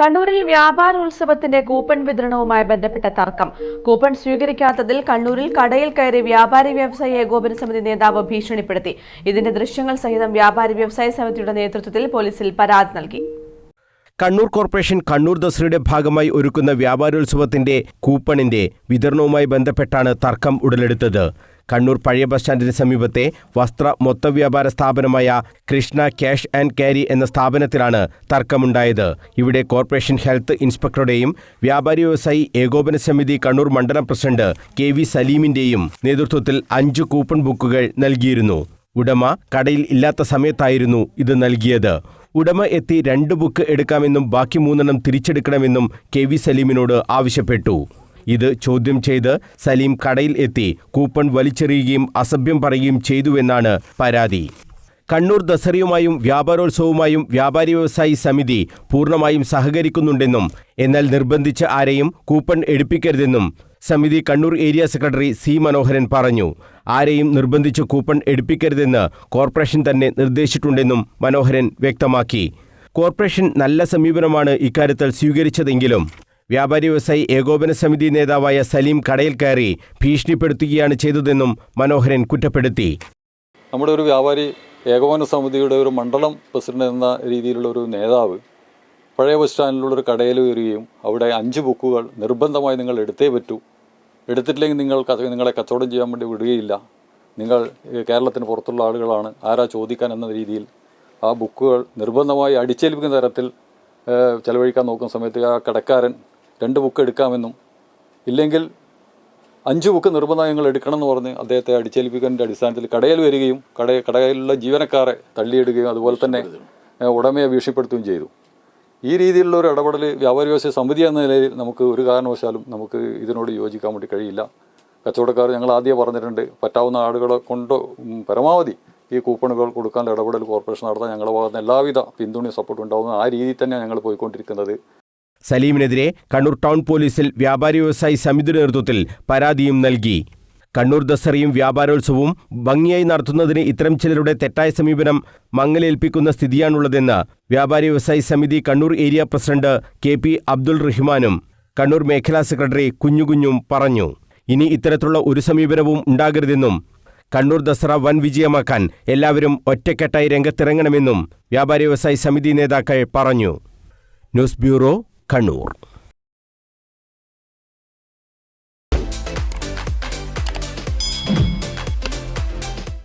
കണ്ണൂരിൽ വ്യാപാരോത്സവത്തിന്റെ കൂപ്പൺ വിതരണവുമായി ബന്ധപ്പെട്ട തർക്കം. കൂപ്പൺ സ്വീകരിക്കാത്തതിൽ കണ്ണൂരിൽ കടയിൽ കയറി വ്യാപാരി വ്യവസായി ഏകോപന സമിതി നേതാവ് ഭീഷണിപ്പെടുത്തി. ഇതിന്റെ ദൃശ്യങ്ങൾ സഹിതം വ്യാപാരി വ്യവസായ സമിതിയുടെ നേതൃത്വത്തിൽ പോലീസിൽ പരാതി നൽകി. കണ്ണൂർ കോർപ്പറേഷൻ കണ്ണൂർ ദസറയുടെ ഭാഗമായി ഒരുക്കുന്ന വ്യാപാരോത്സവത്തിന്റെ കൂപ്പണിന്റെ വിതരണവുമായി ബന്ധപ്പെട്ടാണ് തർക്കം ഉടലെടുത്തത്. കണ്ണൂർ പഴയ ബസ് സ്റ്റാൻഡിന് സമീപത്തെ വസ്ത്ര മൊത്തവ്യാപാര സ്ഥാപനമായ കൃഷ്ണ ക്യാഷ് ആൻഡ് ക്യാരി എന്ന സ്ഥാപനത്തിലാണ് തർക്കമുണ്ടായത്. ഇവിടെ കോർപ്പറേഷൻ ഹെൽത്ത് ഇൻസ്പെക്ടറുടെയും വ്യാപാരി വ്യവസായി ഏകോപന സമിതി കണ്ണൂർ മണ്ഡലം പ്രസിഡന്റ് കെ വി സലീമിന്റെയും നേതൃത്വത്തിൽ അഞ്ച് കൂപ്പൺ ബുക്കുകൾ നൽകിയിരുന്നു. ഉടമ കടയിൽ ഇല്ലാത്ത സമയത്തായിരുന്നു ഇത് നൽകിയത്. ഉടമ എത്തി രണ്ട് ബുക്ക് എടുക്കാമെന്നും ബാക്കി മൂന്നെണ്ണം തിരിച്ചെടുക്കണമെന്നും കെ വി സലീമിനോട് ആവശ്യപ്പെട്ടു. ഇത് ചോദ്യം ചെയ്ത് സലീം കടയിൽ എത്തി കൂപ്പൺ വലിച്ചെറിയുകയും അസഭ്യം പറയുകയും ചെയ്തുവെന്നാണ് പരാതി. കണ്ണൂർ ദസറയുമായും വ്യാപാരോത്സവവുമായും വ്യാപാരി വ്യവസായി സമിതി പൂർണമായും സഹകരിക്കുന്നുണ്ടെന്നും എന്നാൽ നിർബന്ധിച്ച് ആരെയും കൂപ്പൺ എടുപ്പിക്കരുതെന്നും സമിതി Kannur area secretary C Manoharan പറഞ്ഞു. ആരെയും നിർബന്ധിച്ച് കൂപ്പൺ എടുപ്പിക്കരുതെന്ന് കോർപ്പറേഷൻ തന്നെ നിർദ്ദേശിച്ചിട്ടുണ്ടെന്നും മനോഹരൻ വ്യക്തമാക്കി. കോർപ്പറേഷൻ നല്ല സമീപനമാണ് ഇക്കാര്യത്തിൽ സ്വീകരിച്ചതെങ്കിലും വ്യാപാരി വ്യവസായി ഏകോപന സമിതി നേതാവായ സലീം കടയിൽ കയറി ഭീഷണിപ്പെടുത്തുകയാണ് ചെയ്തതെന്നും മനോഹരൻ കുറ്റപ്പെടുത്തി. നമ്മുടെ ഒരു വ്യാപാരി ഏകോപന സമിതിയുടെ ഒരു മണ്ഡലം പ്രസിഡന്റ് എന്ന രീതിയിലുള്ള ഒരു നേതാവ് പഴയ ബസ് സ്റ്റാൻഡിലുള്ള ഒരു കടയിൽ വരികയും അവിടെ അഞ്ച് ബുക്കുകൾ നിർബന്ധമായി നിങ്ങൾ എടുത്തേ പറ്റൂ. എടുത്തിട്ടില്ലെങ്കിൽ നിങ്ങൾ നിങ്ങളെ കച്ചവടം ചെയ്യാൻ വേണ്ടി വിടുകയില്ല. നിങ്ങൾ കേരളത്തിന് പുറത്തുള്ള ആളുകളാണ്. ആരാ ചോദിക്കാൻ എന്ന രീതിയിൽ ആ ബുക്കുകൾ നിർബന്ധമായി അടിച്ചേൽപ്പിക്കുന്ന തരത്തിൽ ചെലവഴിക്കാൻ നോക്കുന്ന സമയത്ത് ആ കടക്കാരൻ രണ്ട് ബുക്ക് എടുക്കാമെന്നും ഇല്ലെങ്കിൽ അഞ്ച് ബുക്ക് നിർബന്ധം ഞങ്ങൾ എടുക്കണം എന്ന് പറഞ്ഞ് അദ്ദേഹത്തെ അടിച്ചേൽപ്പിക്കുന്നതിന്റെ അടിസ്ഥാനത്തിൽ കടയിൽ വരികയും കട കടയിലുള്ള ജീവനക്കാരെ തള്ളിയിടുകയും അതുപോലെ തന്നെ ഉടമയെ ഭീഷണിപ്പെടുത്തുകയും ചെയ്തു. ഈ രീതിയിലുള്ള ഒരു ഇടപെടൽ വ്യാപാരി വ്യവസായ സമിതി എന്ന നിലയിൽ നമുക്ക് ഒരു കാരണവശാലും നമുക്ക് ഇതിനോട് യോജിക്കാൻ വേണ്ടി കഴിയില്ല. കച്ചവടക്കാർ ഞങ്ങൾ ആദ്യം പറഞ്ഞിട്ടുണ്ട് പറ്റാവുന്ന ആളുകളെ കൊണ്ട് പരമാവധി ഈ കൂപ്പണുകൾ കൊടുക്കാനുള്ള ഇടപെടൽ കോർപ്പറേഷൻ നടത്താൻ ഞങ്ങളുടെ ഭാഗത്ത് എല്ലാവിധ പിന്തുണയും സപ്പോർട്ടും ഉണ്ടാകുന്ന ആ രീതിയിൽ തന്നെയാണ് ഞങ്ങൾ പോയിക്കൊണ്ടിരിക്കുന്നത്. സലീമിനെതിരെ കണ്ണൂർ ടൗൺ പോലീസിൽ വ്യാപാരി വ്യവസായി സമിതിയുടെ നേതൃത്വത്തിൽ പരാതിയും നൽകി. കണ്ണൂർ ദസറയും വ്യാപാരോത്സവവും ഭംഗിയായി നടത്തുന്നതിന് ഇത്തരം ചിലരുടെ തെറ്റായ സമീപനം മങ്ങലേൽപ്പിക്കുന്ന സ്ഥിതിയാണുള്ളതെന്ന് വ്യാപാരി വ്യവസായി സമിതി Kannur area president K P Abdul റഹ്മാനും കണ്ണൂർ മേഖലാ സെക്രട്ടറി കുഞ്ഞുകുഞ്ഞും പറഞ്ഞു. ഇനി ഇത്തരത്തിലുള്ള ഒരു സമീപനവും ഉണ്ടാകരുതെന്നും കണ്ണൂർ ദസറ വൻ വിജയമാക്കാൻ എല്ലാവരും ഒറ്റക്കെട്ടായി രംഗത്തിറങ്ങണമെന്നും വ്യാപാരി വ്യവസായി സമിതി നേതാക്കൾ പറഞ്ഞു. News bureau Kannur.